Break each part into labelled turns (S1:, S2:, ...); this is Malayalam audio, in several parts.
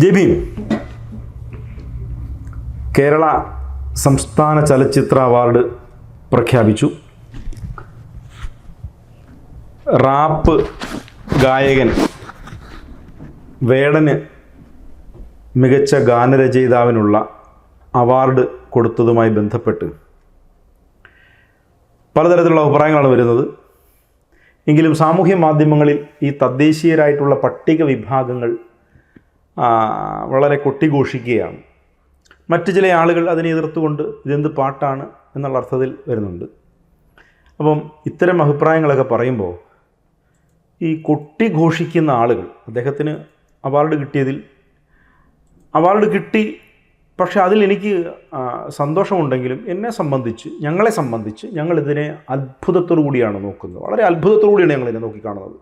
S1: ജെബീം കേരള സംസ്ഥാന ചലച്ചിത്ര അവാർഡ് പ്രഖ്യാപിച്ചു. റാപ്പ് ഗായകൻ വേടന് മികച്ച ഗാനരചയിതാവിനുള്ള അവാർഡ് കൊടുത്തതുമായി ബന്ധപ്പെട്ട് പലതരത്തിലുള്ള അഭിപ്രായങ്ങളാണ് വരുന്നത്. എങ്കിലും സാമൂഹ്യ മാധ്യമങ്ങളിൽ ഈ തദ്ദേശീയരായിട്ടുള്ള പട്ടിക വിഭാഗങ്ങൾ വളരെ കൊട്ടിഘോഷിക്കുകയാണ്. മറ്റു ചില ആളുകൾ അതിനെ എതിർത്തുകൊണ്ട് ഇതെന്ത് പാട്ടാണ് എന്നുള്ള അർത്ഥത്തിൽ വരുന്നുണ്ട്. അപ്പം ഇത്തരം അഭിപ്രായങ്ങളൊക്കെ പറയുമ്പോൾ ഈ കൊട്ടിഘോഷിക്കുന്ന ആളുകൾ അദ്ദേഹത്തിന് അവാർഡ് കിട്ടിയതിൽ അവാർഡ് കിട്ടി പക്ഷേ അതിൽ എനിക്ക് സന്തോഷമുണ്ടെങ്കിലും എന്നെ സംബന്ധിച്ച് ഞങ്ങളെ സംബന്ധിച്ച് ഞങ്ങളിതിനെ അത്ഭുതത്തോടു കൂടിയാണ് നോക്കുന്നത്. വളരെ അത്ഭുതത്തോടു കൂടിയാണ് ഞങ്ങളിതിനെ നോക്കിക്കാണുന്നത്.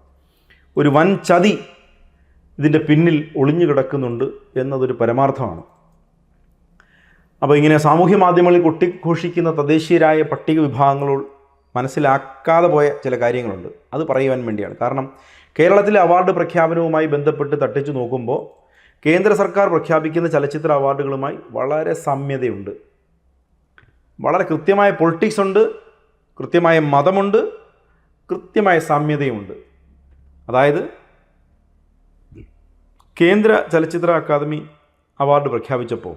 S1: ഒരു വൻ ചതി ഇതിന്റെ പിന്നിൽ ഒളിഞ്ഞു കിടക്കുന്നുണ്ട് എന്നതൊരു പരമാർത്ഥമാണ്. അപ്പോൾ ഇങ്ങനെ സാമൂഹ്യ മാധ്യമങ്ങളിൽ കൊട്ടിഘോഷിക്കുന്ന തദ്ദേശീയരായ പട്ടിക വിഭാഗങ്ങളോട് മനസ്സിലാക്കാതെ പോയ ചില കാര്യങ്ങളുണ്ട്. അത് പറയുവാൻ വേണ്ടിയാണ്. കാരണം കേരളത്തിലെ അവാർഡ് പ്രഖ്യാപനവുമായി ബന്ധപ്പെട്ട് തട്ടിച്ചു നോക്കുമ്പോൾ കേന്ദ്ര സർക്കാർ പ്രഖ്യാപിക്കുന്ന ചലച്ചിത്ര അവാർഡുകളുമായി വളരെ സാമ്യതയുണ്ട്. വളരെ കൃത്യമായ പൊളിറ്റിക്സ് ഉണ്ട് കൃത്യമായ മതമുണ്ട് കൃത്യമായ സാമ്യതയുമുണ്ട്. അതായത് കേന്ദ്ര ചലച്ചിത്ര അക്കാദമി അവാർഡ് പ്രഖ്യാപിച്ചപ്പോൾ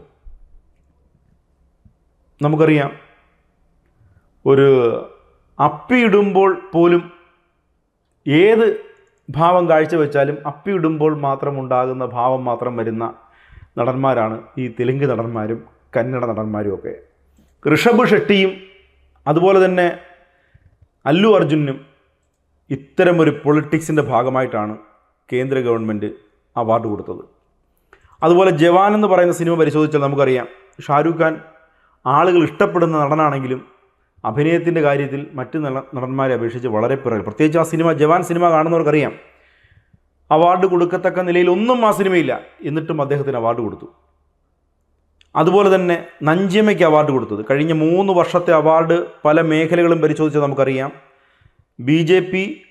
S1: നമുക്കറിയാം ഒരു അപ്പിയിടുമ്പോൾ പോലും ഏത് ഭാവം കാഴ്ചവെച്ചാലും അപ്പിയിടുമ്പോൾ മാത്രം ഉണ്ടാകുന്ന ഭാവം മാത്രം വരുന്ന നടന്മാരാണ് ഈ തെലുങ്ക് നടന്മാരും കന്നഡ നടന്മാരും ഒക്കെ. ഋഷഭ് ഷെട്ടിയും അതുപോലെ തന്നെ അല്ലു അർജുനും ഇത്തരമൊരു പൊളിറ്റിക്സിന്റെ ഭാഗമായിട്ടാണ് കേന്ദ്ര ഗവൺമെന്റ് അവാർഡ് കൊടുത്തത്. അതുപോലെ ജവാൻ എന്ന് പറയുന്ന സിനിമ പരിശോധിച്ചാൽ നമുക്കറിയാം ഷാരൂഖ് ഖാൻ ആളുകൾ ഇഷ്ടപ്പെടുന്ന നടനാണെങ്കിലും അഭിനയത്തിന്റെ കാര്യത്തിൽ മറ്റ് നടന്മാരെ അപേക്ഷിച്ച് വളരെ പിറകിൽ പ്രത്യേകിച്ച് ആ സിനിമ ജവാൻ സിനിമ കാണുന്നവർക്കറിയാം അവാർഡ് കൊടുക്കത്തക്ക നിലയിൽ ഒന്നും ആ സിനിമയില്ല എന്നിട്ടും അദ്ദേഹത്തിന് അവാർഡ് കൊടുത്തു. അതുപോലെ തന്നെ നഞ്ചിയമ്മയ്ക്ക് അവാർഡ് കൊടുത്തത്. കഴിഞ്ഞ മൂന്ന് വർഷത്തെ അവാർഡ് പല മേഖലകളും പരിശോധിച്ചാൽ നമുക്കറിയാം ബി ജെ പി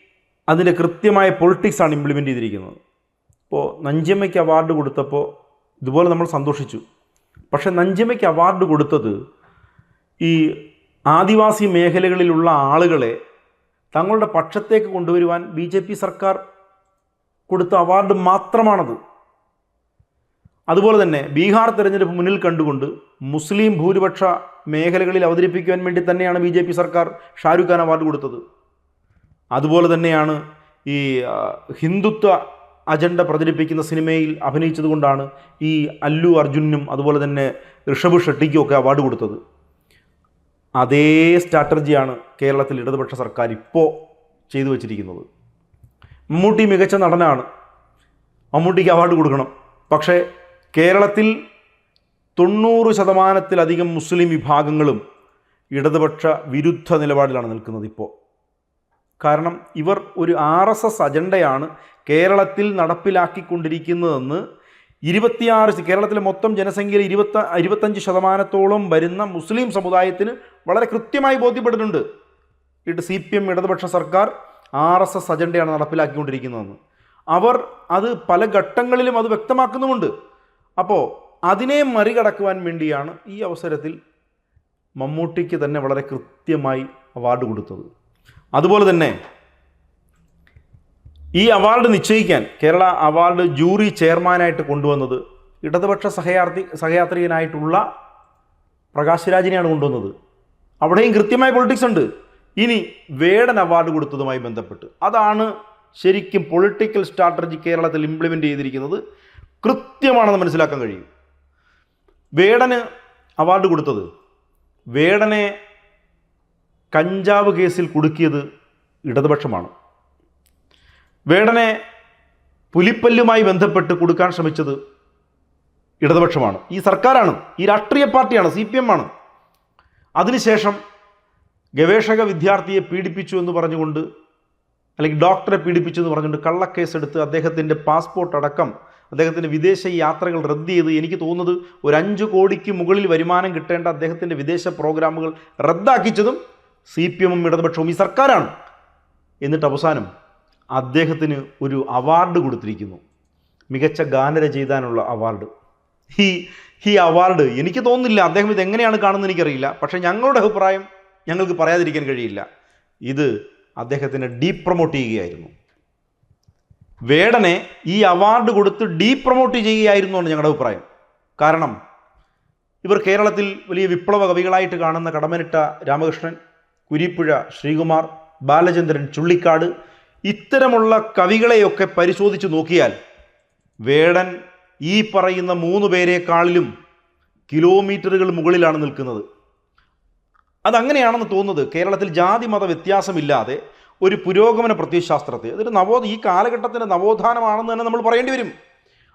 S1: അതിന്റെ കൃത്യമായ പൊളിറ്റിക്സാണ് ഇംപ്ലിമെന്റ് ചെയ്തിരിക്കുന്നത്. ഇപ്പോൾ നഞ്ചമ്മയ്ക്ക് അവാർഡ് കൊടുത്തപ്പോൾ ഇതുപോലെ നമ്മൾ സന്തോഷിച്ചു. പക്ഷേ നഞ്ചമ്മയ്ക്ക് അവാർഡ് കൊടുത്തത് ഈ ആദിവാസി മേഖലകളിലുള്ള ആളുകളെ തങ്ങളുടെ പക്ഷത്തേക്ക് കൊണ്ടുവരുവാൻ ബി ജെ പി സർക്കാർ കൊടുത്ത അവാർഡ് മാത്രമാണത്. അതുപോലെ തന്നെ ബീഹാർ തെരഞ്ഞെടുപ്പ് മുന്നിൽ കണ്ടുകൊണ്ട് മുസ്ലിം ഭൂരിപക്ഷ മേഖലകളിൽ അവതരിപ്പിക്കുവാൻ വേണ്ടി തന്നെയാണ് ബി ജെ പി സർക്കാർ ഷാരൂഖ് ഖാൻ അവാർഡ് കൊടുത്തത്. അതുപോലെ തന്നെയാണ് ഈ ഹിന്ദുത്വ അജണ്ട പ്രചരിപ്പിക്കുന്ന സിനിമയിൽ അഭിനയിച്ചതുകൊണ്ടാണ് ഈ അല്ലു അർജുനും അതുപോലെ തന്നെ ഋഷഭ് ഷെട്ടിക്കും ഒക്കെ അവാർഡ് കൊടുത്തത്. അതേ സ്ട്രാറ്റജിയാണ് കേരളത്തിൽ ഇടതുപക്ഷ സർക്കാർ ഇപ്പോൾ ചെയ്തു വച്ചിരിക്കുന്നത്. മമ്മൂട്ടി മികച്ച നടനാണ്. മമ്മൂട്ടിക്ക് അവാർഡ് കൊടുക്കണം. പക്ഷേ കേരളത്തിൽ തൊണ്ണൂറ് ശതമാനത്തിലധികം മുസ്ലിം വിഭാഗങ്ങളും ഇടതുപക്ഷ വിരുദ്ധ നിലപാടിലാണ് നിൽക്കുന്നത് ഇപ്പോൾ കാരണം ഇവർ ഒരു ആർ എസ് എസ് അജണ്ടയാണ് കേരളത്തിൽ നടപ്പിലാക്കിക്കൊണ്ടിരിക്കുന്നതെന്ന് ഇരുപത്തിയാറ് കേരളത്തിലെ മൊത്തം ജനസംഖ്യയിൽ ഇരുപത്ത ഇരുപത്തഞ്ച് ശതമാനത്തോളം വരുന്ന മുസ്ലിം സമുദായത്തിന് വളരെ കൃത്യമായി ബോധ്യപ്പെടുന്നുണ്ട്. ഇട്ട് സി പി എം ഇടതുപക്ഷ സർക്കാർ ആർ എസ് എസ് അജണ്ടയാണ് നടപ്പിലാക്കിക്കൊണ്ടിരിക്കുന്നതെന്ന്. അവർ അത് പല ഘട്ടങ്ങളിലും അത് വ്യക്തമാക്കുന്നുമുണ്ട്. അപ്പോൾ അതിനെ മറികടക്കുവാൻ വേണ്ടിയാണ് ഈ അവസരത്തിൽ മമ്മൂട്ടിക്ക് തന്നെ വളരെ കൃത്യമായി അവാർഡ് കൊടുത്തത്. അതുപോലെ തന്നെ ഈ അവാർഡ് നിശ്ചയിക്കാൻ കേരള അവാർഡ് ജൂറി ചെയർമാനായിട്ട് കൊണ്ടുവന്നത് ഇടതുപക്ഷ സഹയാർത്ഥി സഹയാത്രികനായിട്ടുള്ള പ്രകാശ് രാജിനെയാണ് കൊണ്ടുവന്നത്. അവിടെയും കൃത്യമായ പൊളിറ്റിക്സ് ഉണ്ട്. ഇനി വേടൻ അവാർഡ് കൊടുത്തതുമായി ബന്ധപ്പെട്ട്. അതാണ് ശരിക്കും പൊളിറ്റിക്കൽ സ്ട്രാറ്റജി കേരളത്തിൽ ഇംപ്ലിമെന്റ് ചെയ്തിരിക്കുന്നത്. കൃത്യമാണെന്ന് മനസ്സിലാക്കാൻ കഴിയും. വേടന് അവാർഡ് കൊടുത്തത്. വേടനെ കഞ്ചാവ് കേസിൽ കുടുക്കിയത് ഇടതുപക്ഷമാണ്. വേടനെ പുലിപ്പല്ലുമായി ബന്ധപ്പെട്ട് കൊടുക്കാൻ ശ്രമിച്ചത് ഇടതുപക്ഷമാണ്. ഈ സർക്കാരാണ് ഈ രാഷ്ട്രീയ പാർട്ടിയാണ് സി പി എം ആണ്. അതിനുശേഷം ഗവേഷക വിദ്യാർത്ഥിയെ പീഡിപ്പിച്ചു എന്ന് പറഞ്ഞുകൊണ്ട് അല്ലെങ്കിൽ ഡോക്ടറെ പീഡിപ്പിച്ചു എന്ന് പറഞ്ഞുകൊണ്ട് കള്ളക്കേസെടുത്ത് അദ്ദേഹത്തിന്റെ പാസ്പോർട്ട് അടക്കം അദ്ദേഹത്തിന്റെ വിദേശ യാത്രകൾ റദ്ദ് ചെയ്ത് എനിക്ക് തോന്നുന്നത് ഒരു അഞ്ച് കോടിക്ക് മുകളിൽ വരുമാനം കിട്ടേണ്ട അദ്ദേഹത്തിന്റെ വിദേശ പ്രോഗ്രാമുകൾ റദ്ദാക്കിച്ചതും സി പി എമ്മും ഇടതുപക്ഷവും ഈ സർക്കാരാണ്. എന്നിട്ട് അവസാനം അദ്ദേഹത്തിന് ഒരു അവാർഡ് കൊടുത്തിരിക്കുന്നു. മികച്ച ഗാനരചയിതാനുള്ള അവാർഡ് ഈ ഈ അവാർഡ് എനിക്ക് തോന്നുന്നില്ല അദ്ദേഹം ഇത് എങ്ങനെയാണ് കാണുന്നത് എനിക്കറിയില്ല. പക്ഷേ ഞങ്ങളുടെ അഭിപ്രായം ഞങ്ങൾക്ക് പറയാതിരിക്കാൻ കഴിയില്ല. ഇത് അദ്ദേഹത്തിനെ ഡീപ് പ്രൊമോട്ട് ചെയ്യുകയായിരുന്നു. വേടനെ ഈ അവാർഡ് കൊടുത്ത് ഡീപ് പ്രൊമോട്ട് ചെയ്യുകയായിരുന്നു എന്ന് ഞങ്ങളുടെ അഭിപ്രായം. കാരണം ഇവർ കേരളത്തിൽ വലിയ വിപ്ലവ കവികളായിട്ട് കാണുന്ന കടമനിട്ട രാമകൃഷ്ണൻ കുരിപ്പുഴ ശ്രീകുമാർ ബാലചന്ദ്രൻ ചുള്ളിക്കാട് ഇത്തരമുള്ള കവികളെയൊക്കെ പരിശോധിച്ച് നോക്കിയാൽ വേടൻ ഈ പറയുന്ന മൂന്ന് പേരെക്കാളിലും കിലോമീറ്ററുകൾ മുകളിലാണ് നിൽക്കുന്നത്. അതങ്ങനെയാണെന്ന് തോന്നുന്നത് കേരളത്തിൽ ജാതി മത വ്യത്യാസമില്ലാതെ ഒരു പുരോഗമന പ്രത്യയശാസ്ത്രത്തെ അതൊരു നവോ ഈ കാലഘട്ടത്തിന്റെ നവോത്ഥാനമാണെന്ന് തന്നെ നമ്മൾ പറയേണ്ടി വരും.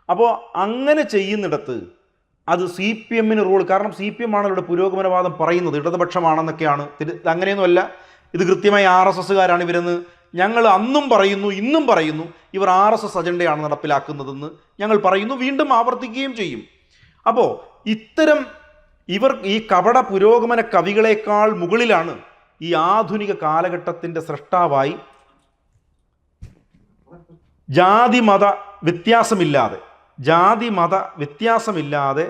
S1: അപ്പോൾ അങ്ങനെ ചെയ്യുന്നിടത്ത് അത് സി പി എമ്മിന് റോൾ കാരണം സി പി എം ആണ് ഇവിടെ പുരോഗമനവാദം പറയുന്നത് ഇടതുപക്ഷമാണെന്നൊക്കെയാണ്. അങ്ങനെയൊന്നുമല്ല. ഇത് കൃത്യമായി ആർ എസ് എസ്സുകാരാണ് ഇവരെന്ന് ഞങ്ങൾ അന്നും പറയുന്നു ഇന്നും പറയുന്നു ഇവർ ആർ എസ് എസ് അജണ്ടയാണ് നടപ്പിലാക്കുന്നതെന്ന് ഞങ്ങൾ പറയുന്നു വീണ്ടും ആവർത്തിക്കുകയും ചെയ്യും. അപ്പോൾ ഇത്തരം ഇവർ ഈ കപട പുരോഗമന കവികളെക്കാൾ മുകളിലാണ് ഈ ആധുനിക കാലഘട്ടത്തിന്റെ സൃഷ്ടാവായി ജാതി മത വ്യത്യാസമില്ലാതെ ജാതി മത വ്യത്യാസമില്ലാതെ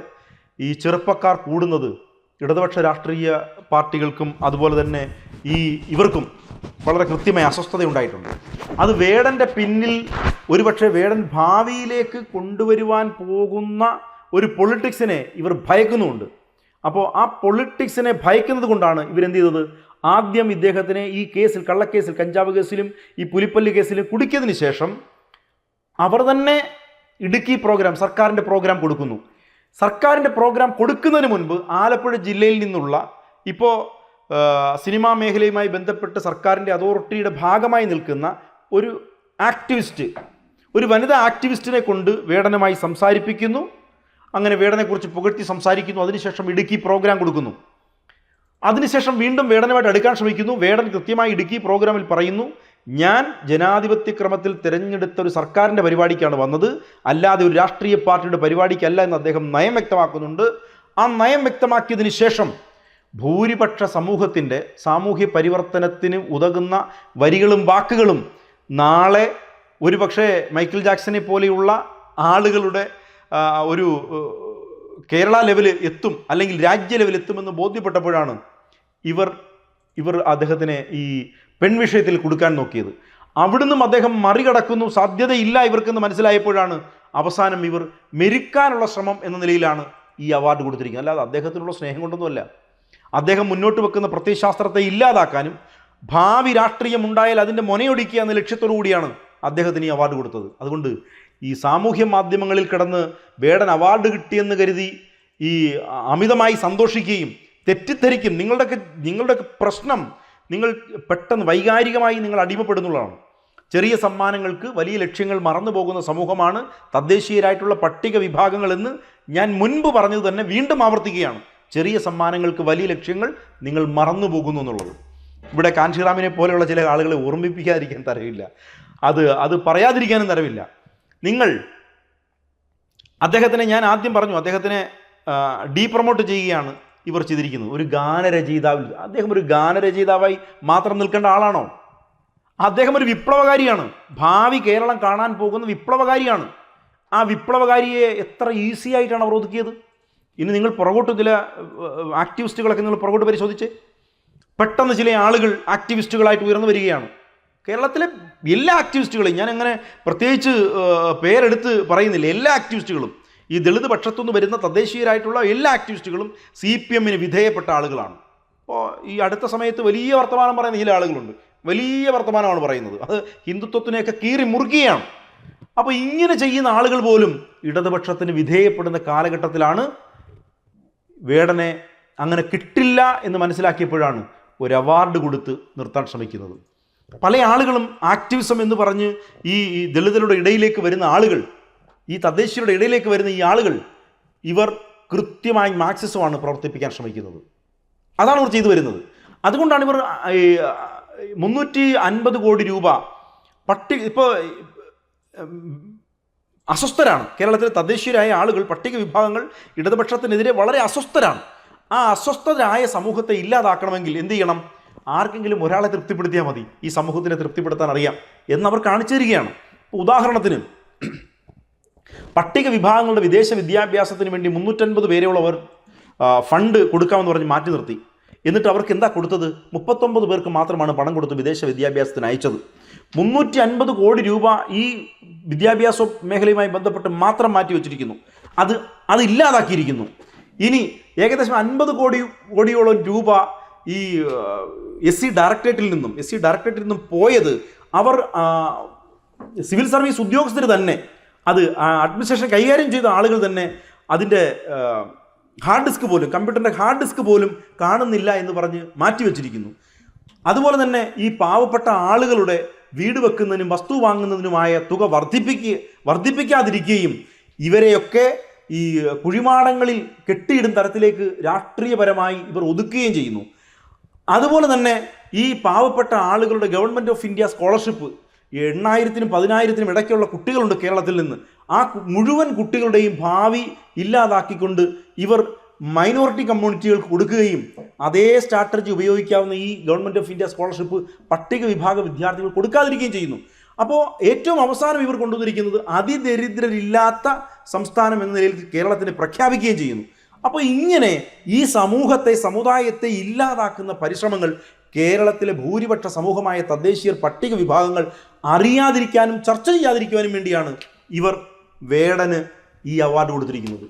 S1: ഈ ചെറുപ്പക്കാർ കൂടുന്നത് ഇടതുപക്ഷ രാഷ്ട്രീയ പാർട്ടികൾക്കും അതുപോലെ തന്നെ ഈ ഇവർക്കും വളരെ കൃത്യമായ അസ്വസ്ഥത ഉണ്ടായിട്ടുണ്ട് അത് വേടന്റെ പിന്നിൽ ഒരുപക്ഷെ വേടൻ ഭാവിയിലേക്ക് കൊണ്ടുവരുവാൻ പോകുന്ന ഒരു പൊളിറ്റിക്സിനെ ഇവർ ഭയക്കുന്നുമുണ്ട്. അപ്പോൾ ആ പൊളിറ്റിക്സിനെ ഭയക്കുന്നത് കൊണ്ടാണ് ഇവരെന്ത് ചെയ്തത്? ആദ്യം ഇദ്ദേഹത്തിനെ ഈ കേസിൽ കള്ളക്കേസിൽ കഞ്ചാവ് കേസിലും ഈ പുലിപ്പല്ലി കേസിലും കുടുക്കിയതിന് ശേഷം അവർ തന്നെ ഇടുക്കി പ്രോഗ്രാം സർക്കാരിന്റെ പ്രോഗ്രാം കൊടുക്കുന്നു. സർക്കാരിന്റെ പ്രോഗ്രാം കൊടുക്കുന്നതിന് മുൻപ് ആലപ്പുഴ ജില്ലയിൽ നിന്നുള്ള ഇപ്പോൾ സിനിമാ മേഖലയുമായി ബന്ധപ്പെട്ട് സർക്കാരിന്റെ അതോറിറ്റിയുടെ ഭാഗമായി നിൽക്കുന്ന ഒരു ആക്ടിവിസ്റ്റ് ഒരു വനിതാ ആക്ടിവിസ്റ്റിനെ കൊണ്ട് വേടനമായി സംസാരിപ്പിക്കുന്നു. അങ്ങനെ വേടനെക്കുറിച്ച് പുകഴ്ത്തി സംസാരിക്കുന്നു. അതിനുശേഷം ഇടുക്കി പ്രോഗ്രാം കൊടുക്കുന്നു. അതിനുശേഷം വീണ്ടും വേടനുമായിട്ട് അടുക്കാൻ ശ്രമിക്കുന്നു. വേടൻ കൃത്യമായി ഇടുക്കി പ്രോഗ്രാമിൽ പറയുന്നു ഞാൻ ജനാധിപത്യക്രമത്തിൽ തിരഞ്ഞെടുത്ത ഒരു സർക്കാരിന്റെ പരിപാടിക്കാണ് വന്നത്. അല്ലാതെ ഒരു രാഷ്ട്രീയ പാർട്ടിയുടെ പരിപാടിക്കല്ല എന്ന് അദ്ദേഹം നയം വ്യക്തമാക്കുന്നുണ്ട്. ആ നയം വ്യക്തമാക്കിയതിന് ശേഷം ഭൂരിപക്ഷ സമൂഹത്തിന്റെ സാമൂഹ്യ പരിവർത്തനത്തിന് ഉതകുന്ന വരികളും വാക്കുകളും നാളെ ഒരുപക്ഷെ മൈക്കിൾ ജാക്സനെ പോലെയുള്ള ആളുകളുടെ ഒരു കേരള ലെവൽ എത്തും അല്ലെങ്കിൽ രാജ്യ ലെവൽ എത്തുമെന്ന് ബോധ്യപ്പെട്ടപ്പോഴാണ് ഇവർ ഇവർ അദ്ദേഹത്തിനെ ഈ പെൺവിഷയത്തിൽ കൊടുക്കാൻ നോക്കിയത്. അവിടുന്നും അദ്ദേഹം മറികടക്കുന്നു സാധ്യതയില്ല ഇവർക്കെന്ന് മനസ്സിലായപ്പോഴാണ് അവസാനം ഇവർ മെരുക്കാനുള്ള ശ്രമം എന്ന നിലയിലാണ് ഈ അവാർഡ് കൊടുത്തിരിക്കുന്നത്. അല്ലാതെ അദ്ദേഹത്തിനുള്ള സ്നേഹം കൊണ്ടൊന്നുമല്ല. അദ്ദേഹം മുന്നോട്ട് വെക്കുന്ന പ്രത്യയശാസ്ത്രത്തെ ഇല്ലാതാക്കാനും ഭാവി രാഷ്ട്രീയം ഉണ്ടായാൽ അതിന്റെ മൊനയൊടിക്കുക എന്ന ലക്ഷ്യത്തോടു കൂടിയാണ് അദ്ദേഹത്തിന് ഈ അവാർഡ് കൊടുത്തത്. അതുകൊണ്ട് ഈ സാമൂഹ്യ മാധ്യമങ്ങളിൽ കിടന്ന് വേടൻ അവാർഡ് കിട്ടിയെന്ന് കരുതി ഈ അമിതമായി സന്തോഷിക്കുകയും തെറ്റിദ്ധരിക്കും നിങ്ങളുടെയൊക്കെ നിങ്ങളുടെയൊക്കെ പ്രശ്നം നിങ്ങൾ പെട്ടെന്ന് വൈകാരികമായി നിങ്ങൾ അടിമപ്പെടുന്നുള്ളതാണ്. ചെറിയ സമ്മാനങ്ങൾക്ക് വലിയ ലക്ഷ്യങ്ങൾ മറന്നു പോകുന്ന സമൂഹമാണ് തദ്ദേശീയരായിട്ടുള്ള പട്ടിക വിഭാഗങ്ങളെന്ന് ഞാൻ മുൻപ് പറഞ്ഞത് തന്നെ വീണ്ടും ആവർത്തിക്കുകയാണ്. ചെറിയ സമ്മാനങ്ങൾക്ക് വലിയ ലക്ഷ്യങ്ങൾ നിങ്ങൾ മറന്നു പോകുന്നു എന്നുള്ളത്. ഇവിടെ കാഞ്ചിറാമിനെ പോലെയുള്ള ചില ആളുകളെ ഓർമ്മിപ്പിക്കാതിരിക്കാൻ തരവില്ല. അത് അത് പറയാതിരിക്കാനും തരവില്ല. നിങ്ങൾ അദ്ദേഹത്തിനെ ഞാൻ ആദ്യം പറഞ്ഞു അദ്ദേഹത്തിനെ ഡീ പ്രൊമോട്ട് ചെയ്യുകയാണ് ഇവർ ചെയ്തിരിക്കുന്നത്. ഒരു ഗാനരചയിതാവിൽ അദ്ദേഹം ഒരു ഗാനരചയിതാവായി മാത്രം നിൽക്കേണ്ട ആളാണോ? അദ്ദേഹം ഒരു വിപ്ലവകാരിയാണ്. ഭാവി കേരളം കാണാൻ പോകുന്ന വിപ്ലവകാരിയാണ്. ആ വിപ്ലവകാരിയെ എത്ര ഈസി ആയിട്ടാണ് അവർ ഒതുക്കിയത് ഇനി നിങ്ങൾ പുറകോട്ട് ചില ആക്ടിവിസ്റ്റുകളൊക്കെ നിങ്ങൾ പുറകോട്ട് പരിശോധിച്ച് പെട്ടെന്ന് ചില ആളുകൾ ആക്ടിവിസ്റ്റുകളായിട്ട് ഉയർന്നു വരികയാണ്. കേരളത്തിലെ എല്ലാ ആക്ടിവിസ്റ്റുകളെയും ഞാൻ അങ്ങനെ പ്രത്യേകിച്ച് പേരെടുത്ത് പറയുന്നില്ല. എല്ലാ ആക്ടിവിസ്റ്റുകളും ഈ ദളിത് പക്ഷത്തുനിന്ന് വരുന്ന തദ്ദേശീയരായിട്ടുള്ള എല്ലാ ആക്ടിവിസ്റ്റുകളും സി പി എമ്മിന് വിധേയപ്പെട്ട ആളുകളാണ്. അപ്പോൾ ഈ അടുത്ത സമയത്ത് വലിയ വർത്തമാനം പറയുന്ന ചില ആളുകളുണ്ട്. വലിയ വർത്തമാനമാണ് പറയുന്നത്. അത് ഹിന്ദുത്വത്തിനെയൊക്കെ കീറി മുറുകിയാണ്. അപ്പോൾ ഇങ്ങനെ ചെയ്യുന്ന ആളുകൾ പോലും ഇടതുപക്ഷത്തിന് വിധേയപ്പെടുന്ന കാലഘട്ടത്തിലാണ് വേടനെ അങ്ങനെ കിട്ടില്ല എന്ന് മനസ്സിലാക്കിയപ്പോഴാണ് ഒരു അവാർഡ് കൊടുത്ത് നിർത്താൻ ശ്രമിക്കുന്നത്. പല ആളുകളും ആക്ടിവിസം എന്ന് പറഞ്ഞ് ഈ ദളിതരുടെ ഇടയിലേക്ക് വരുന്ന ആളുകൾ ഈ തദ്ദേശീയരുടെ ഇടയിലേക്ക് വരുന്ന ഈ ആളുകൾ ഇവർ കൃത്യമായി മാർക്സിസമാണ് പ്രവർത്തിപ്പിക്കാൻ ശ്രമിക്കുന്നത്. അതാണ് ഇവർ ചെയ്തു വരുന്നത്. അതുകൊണ്ടാണ് ഇവർ മുന്നൂറ്റി അൻപത് കോടി രൂപ പട്ടി ഇപ്പോൾ അസ്വസ്ഥരാണ്. കേരളത്തിലെ തദ്ദേശീയരായ ആളുകൾ പട്ടിക വിഭാഗങ്ങൾ ഇടതുപക്ഷത്തിനെതിരെ വളരെ അസ്വസ്ഥരാണ്. ആ അസ്വസ്ഥരായ സമൂഹത്തെ ഇല്ലാതാക്കണമെങ്കിൽ എന്ത് ചെയ്യണം? ആർക്കെങ്കിലും ഒരാളെ തൃപ്തിപ്പെടുത്തിയാൽ മതി. ഈ സമൂഹത്തിനെ തൃപ്തിപ്പെടുത്താൻ അറിയാം എന്നവർ കാണിച്ചു തരികയാണ്. ഉദാഹരണത്തിന് പട്ടിക വിഭാഗങ്ങളുടെ വിദേശ വിദ്യാഭ്യാസത്തിന് വേണ്ടി മുന്നൂറ്റൻപത് പേരെയുള്ളവർ ഫണ്ട് കൊടുക്കാമെന്ന് പറഞ്ഞ് മാറ്റി നിർത്തി. എന്നിട്ട് അവർക്ക് എന്താ കൊടുത്തത്? മുപ്പത്തൊമ്പത് പേർക്ക് മാത്രമാണ് പണം കൊടുത്ത് വിദേശ വിദ്യാഭ്യാസത്തിന് അയച്ചത്. മുന്നൂറ്റി അൻപത് കോടി രൂപ ഈ വിദ്യാഭ്യാസ മേഖലയുമായി ബന്ധപ്പെട്ട് മാത്രം മാറ്റി വെച്ചിരിക്കുന്നു. അത് അതില്ലാതാക്കിയിരിക്കുന്നു ഇനി ഏകദേശം അൻപത് കോടി കോടിയോളം രൂപ ഈ എസ് സി ഡയറക്ടറേറ്റിൽ നിന്നും എസ് സി ഡയറക്ടറേറ്റിൽ നിന്നും പോയത് അവർ സിവിൽ സർവീസ് ഉദ്യോഗസ്ഥർ തന്നെ അത് അഡ്മിനിസ്ട്രേഷൻ കൈകാര്യം ചെയ്ത ആളുകൾ തന്നെ അതിന്റെ ഹാർഡ് ഡിസ്ക് പോലും കമ്പ്യൂട്ടറിന്റെ ഹാർഡ് ഡിസ്ക് പോലും കാണുന്നില്ല എന്ന് പറഞ്ഞ് മാറ്റിവെച്ചിരിക്കുന്നു അതുപോലെ തന്നെ ഈ പാവപ്പെട്ട ആളുകളുടെ വീട് വെക്കുന്നതിനും വസ്തു വാങ്ങുന്നതിനുമായ തുക വർദ്ധിപ്പിക്കുക വർദ്ധിപ്പിക്കാതിരിക്കുകയും ഇവരെയൊക്കെ ഈ കുഴിമാടങ്ങളിൽ കെട്ടിയിടും തരത്തിലേക്ക് രാഷ്ട്രീയപരമായി ഇവർ ഒതുക്കുകയും ചെയ്യുന്നു. അതുപോലെ തന്നെ ഈ പാവപ്പെട്ട ആളുകളുടെ ഗവൺമെന്റ് ഓഫ് ഇന്ത്യ സ്കോളർഷിപ്പ് എണ്ണായിരത്തിനും പതിനായിരത്തിനും ഇടയ്ക്കുള്ള കുട്ടികളുണ്ട് കേരളത്തിൽ നിന്ന്. ആ മുഴുവൻ കുട്ടികളുടെയും ഭാവി ഇല്ലാതാക്കിക്കൊണ്ട് ഇവർ മൈനോറിറ്റി കമ്മ്യൂണിറ്റികൾക്ക് കൊടുക്കുകയും അതേ സ്ട്രാറ്റജി ഉപയോഗിക്കാവുന്ന ഈ ഗവൺമെന്റ് ഓഫ് ഇന്ത്യ സ്കോളർഷിപ്പ് പട്ടിക വിഭാഗ വിദ്യാർത്ഥികൾ കൊടുക്കാതിരിക്കുകയും ചെയ്യുന്നു. അപ്പോൾ ഏറ്റവും അവസാനം ഇവർ കൊണ്ടുവന്നിരിക്കുന്നത് അതിദരിദ്രരില്ലാത്ത സംസ്ഥാനം എന്ന നിലയിൽ കേരളത്തിന് പ്രഖ്യാപിക്കുകയും ചെയ്യുന്നു. അപ്പോൾ ഇങ്ങനെ ഈ സമൂഹത്തെ സമുദായത്തെ ഇല്ലാതാക്കുന്ന പരിശ്രമങ്ങൾ കേരളത്തിലെ ഭൂരിപക്ഷ സമൂഹമായ തദ്ദേശീയർ പട്ടിക വിഭാഗങ്ങൾ അറിയാതിരിക്കാനും ചർച്ച ചെയ്യാതിരിക്കുവാനും വേണ്ടിയാണ് ഇവർ വേടന് ഈ അവാർഡ് കൊടുത്തിരിക്കുന്നത്.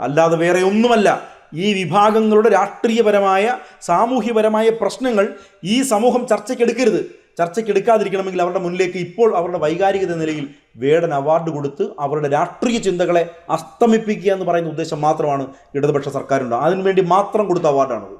S1: അല്ലാതെ വേറെ ഒന്നുമല്ല. ഈ വിഭാഗങ്ങളുടെ രാഷ്ട്രീയപരമായ സാമൂഹ്യപരമായ പ്രശ്നങ്ങൾ ഈ സമൂഹം ചർച്ചയ്ക്കെടുക്കരുത്. ചർച്ചയ്ക്കെടുക്കാതിരിക്കണമെങ്കിൽ അവരുടെ മുന്നിലേക്ക് ഇപ്പോൾ അവരുടെ വൈകാരികത നിലയിൽ വേടൻ അവാർഡ് കൊടുത്ത് അവരുടെ രാഷ്ട്രീയ ചിന്തകളെ അസ്തമിപ്പിക്കുക എന്ന് പറയുന്ന ഉദ്ദേശം മാത്രമാണ് ഇടതുപക്ഷ സർക്കാരുണ്ട് അതിനുവേണ്ടി മാത്രം കൊടുത്ത അവാർഡാണത്.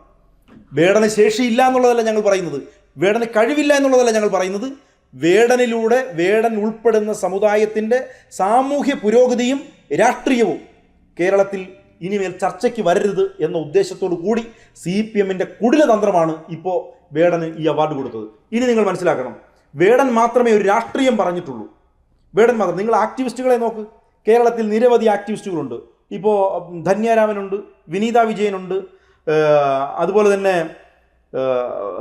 S1: വേടന് ശേഷിയില്ല എന്നുള്ളതല്ല ഞങ്ങൾ പറയുന്നത്. വേടന് കഴിവില്ല എന്നുള്ളതല്ല ഞങ്ങൾ പറയുന്നത്. വേടനിലൂടെ വേടൻ ഉൾപ്പെടുന്ന സമുദായത്തിന്റെ സാമൂഹ്യ പുരോഗതിയും രാഷ്ട്രീയവും കേരളത്തിൽ ഇനിമേൽ ചർച്ചയ്ക്ക് വരരുത് എന്ന ഉദ്ദേശത്തോടു കൂടി സി പി എമ്മിന്റെ കുടിലതന്ത്രമാണ് ഇപ്പോൾ വേടന് ഈ അവാർഡ് കൊടുത്തത്. ഇനി നിങ്ങൾ മനസ്സിലാക്കണം വേടൻ മാത്രമേ ഒരു രാഷ്ട്രീയം പറഞ്ഞിട്ടുള്ളൂ. വേടൻ മാത്രം നിങ്ങൾ ആക്ടിവിസ്റ്റുകളെ നോക്ക്. കേരളത്തിൽ നിരവധി ആക്ടിവിസ്റ്റുകളുണ്ട്. ഇപ്പോൾ ധന്യാരാമനുണ്ട് വിനീത വിജയനുണ്ട് അതുപോലെ തന്നെ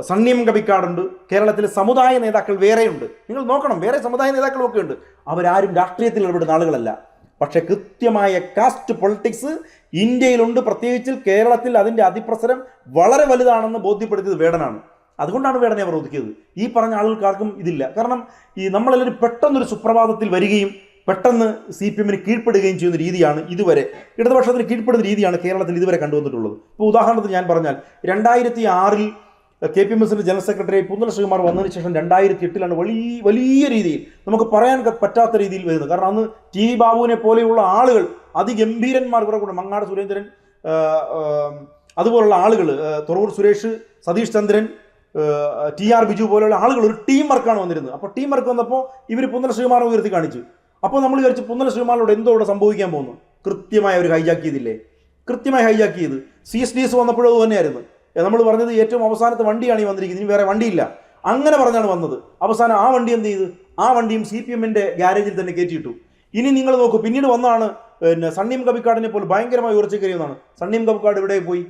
S1: സണ്ണിയം കവിക്കാടുണ്ട് കേരളത്തിലെ സമുദായ നേതാക്കൾ വേറെയുണ്ട്. നിങ്ങൾ നോക്കണം വേറെ സമുദായ നേതാക്കളൊക്കെ ഉണ്ട് അവരാരും രാഷ്ട്രീയത്തിൽ ഇടപെടുന്ന ആളുകളല്ല. പക്ഷേ കൃത്യമായ കാസ്റ്റ് പൊളിറ്റിക്സ് ഇന്ത്യയിലുണ്ട്. പ്രത്യേകിച്ച് കേരളത്തിൽ അതിന്റെ അതിപ്രസരം വളരെ വലുതാണെന്ന് ബോധ്യപ്പെടുത്തിയത് വേടനാണ്. അതുകൊണ്ടാണ് വേടനെ അവർ ഒതുക്കിയത്. ഈ പറഞ്ഞ ആളുകൾക്കാർക്കും ഇതില്ല. കാരണം ഈ നമ്മളെല്ലാവരും പെട്ടെന്നൊരു സുപ്രഭാതത്തിൽ വരികയും പെട്ടെന്ന് സി പി എമ്മിന് കീഴ്പ്പെടുകയും ചെയ്യുന്ന രീതിയാണ് ഇതുവരെ. ഇടതുപക്ഷത്തിന് കീഴ്പ്പെടുന്ന രീതിയാണ് കേരളത്തിൽ ഇതുവരെ കണ്ടുവന്നിട്ടുള്ളത്. ഇപ്പോൾ ഉദാഹരണത്തിന് ഞാൻ പറഞ്ഞാൽ രണ്ടായിരത്തി ആറിൽ കെ പി എം എസിന്റെ ജനറൽ സെക്രട്ടറി പുന്നല ശ്രീകുമാർ വന്നതിന് ശേഷം രണ്ടായിരത്തി എട്ടിലാണ് വലിയ വലിയ രീതിയിൽ നമുക്ക് പറയാൻ പറ്റാത്ത രീതിയിൽ വരുന്നത്. കാരണം അന്ന് ടി വി ബാബുവിനെ പോലെയുള്ള ആളുകൾ അതിഗംഭീരന്മാർ ഇവരെ കൂടെ മങ്ങാട് സുരേന്ദ്രൻ അതുപോലുള്ള ആളുകൾ തുറവൂർ സുരേഷ് സതീഷ് ചന്ദ്രൻ ടി ആർ ബിജു പോലെയുള്ള ആളുകൾ ഒരു ടീം വർക്കാണ് വന്നിരുന്നത്. അപ്പോൾ ടീം വർക്ക് വന്നപ്പോൾ ഇവർ പുന്നല ശ്രീകുമാറിനെ ഉയർത്തി കാണിച്ചു. അപ്പോൾ നമ്മൾ വിചാരിച്ചു പുന്നല ശ്രീകുമാറിനോട് എന്തോ ഇവിടെ സംഭവിക്കാൻ പോകുന്നു. കൃത്യമായി അവർ ഹൈജാക്ക് ചെയ്തില്ലേ? കൃത്യമായി ഹൈജാക്ക് ചെയ്ത്. സി എസ് ഡി എസ് വന്നപ്പോഴും അത് തന്നെയായിരുന്നു. നമ്മൾ പറഞ്ഞത് ഏറ്റവും അവസാനത്തെ വണ്ടിയാണ് ഈ വന്നിരിക്കുന്നത്. ഇനി വേറെ വണ്ടിയില്ല. അങ്ങനെ പറഞ്ഞാണ് വന്നത്. അവസാനം ആ വണ്ടി എന്ത് ചെയ്ത്? ആ വണ്ടിയും സി പി എമ്മിന്റെ ഗ്യാരേജിൽ തന്നെ കയറ്റിയിട്ടു. ഇനി നിങ്ങൾ നോക്കൂ പിന്നീട് വന്നാണ് പിന്നെ സണ്ണീം കബിക്കാടിനെ പോലെ ഭയങ്കരമായി ഉയർച്ച കയറിയതാണ് സണ്ണീം കബിക്കാട് ഇവിടെ പോയി?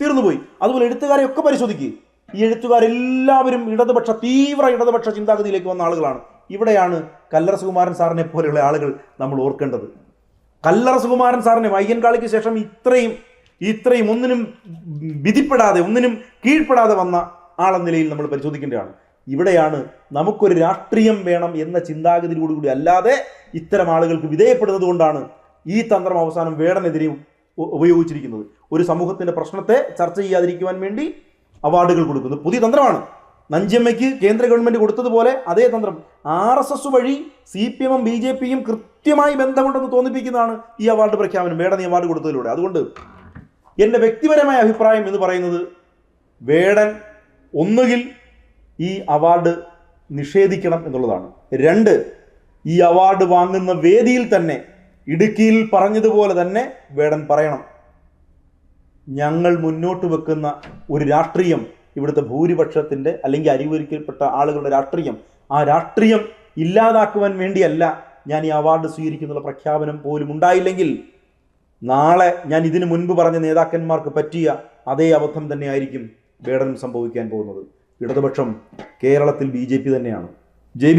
S1: തീർന്നുപോയി അതുപോലെ എഴുത്തുകാരെ ഒക്കെ പരിശോധിക്കുക ഈ എഴുത്തുകാരെല്ലാവരും ഇടതുപക്ഷ തീവ്ര ഇടതുപക്ഷ ചിന്താഗതിയിലേക്ക് വന്ന ആളുകളാണ്. ഇവിടെയാണ് കല്ലറ സുകുമാരൻ സാറിനെ പോലെയുള്ള ആളുകൾ നമ്മൾ ഓർക്കേണ്ടത്. കല്ലറ സുകുമാരൻ സാറിനെ വൈകൻകാളിക്ക് ശേഷം ഇത്രയും ഇത്രയും ഒന്നിനും വിധിപ്പെടാതെ ഒന്നിനും കീഴ്പ്പെടാതെ വന്ന ആളെന്ന നിലയിൽ നമ്മൾ പരിശോധിക്കേണ്ടതാണ്. ഇവിടെയാണ് നമുക്കൊരു രാഷ്ട്രീയം വേണം എന്ന ചിന്താഗതിയോടുകൂടി അല്ലാതെ ഇത്തരം ആളുകൾക്ക് വിധേയപ്പെടുന്നത് കൊണ്ടാണ് ഈ തന്ത്രം അവസാനം വേടനെതിരെ ഉപയോഗിച്ചിരിക്കുന്നത്. ഒരു സമൂഹത്തിന്റെ പ്രശ്നത്തെ ചർച്ച ചെയ്യാതിരിക്കുവാൻ വേണ്ടി അവാർഡുകൾ കൊടുക്കുന്നു പുതിയ തന്ത്രമാണ്. നഞ്ചമ്മയ്ക്ക് കേന്ദ്ര ഗവൺമെന്റ് കൊടുത്തതുപോലെ അതേ തന്ത്രം. ആർ എസ് എസ് വഴി സി പി എമ്മും ബി ജെ പിയും കൃത്യമായി ബന്ധമുണ്ടെന്ന് തോന്നിപ്പിക്കുന്നതാണ് ഈ അവാർഡ് പ്രഖ്യാപനം. വേടനെ അവാർഡ് കൊടുത്തതിലൂടെ. അതുകൊണ്ട് എന്റെ വ്യക്തിപരമായ അഭിപ്രായം എന്ന് പറയുന്നത് വേടൻ ഒന്നുകിൽ ഈ അവാർഡ് നിഷേധിക്കണം എന്നുള്ളതാണ്. രണ്ട് ഈ അവാർഡ് വാങ്ങുന്ന വേദിയിൽ തന്നെ ഇടുക്കിയിൽ പറഞ്ഞതുപോലെ തന്നെ വേടൻ പറയണം. ഞങ്ങൾ മുന്നോട്ട് വെക്കുന്ന ഒരു രാഷ്ട്രീയം ഇവിടുത്തെ ഭൂരിപക്ഷത്തിന്റെ അല്ലെങ്കിൽ അരിവരിക്കപ്പെട്ട ആളുകളുടെ രാഷ്ട്രീയം ആ രാഷ്ട്രീയം ഇല്ലാതാക്കുവാൻ വേണ്ടിയല്ല ഞാൻ ഈ അവാർഡ് സ്വീകരിക്കുന്നുള്ള പ്രഖ്യാപനം പോലും ഉണ്ടായില്ലെങ്കിൽ നാളെ ഞാൻ ഇതിനു മുൻപ് പറഞ്ഞ നേതാക്കന്മാർക്ക് പറ്റിയ അതേ അബദ്ധം തന്നെയായിരിക്കും വേടനും സംഭവിക്കാൻ പോകുന്നത്. ഇടതുപക്ഷം കേരളത്തിൽ ബി ജെ പി തന്നെയാണ്. ജെ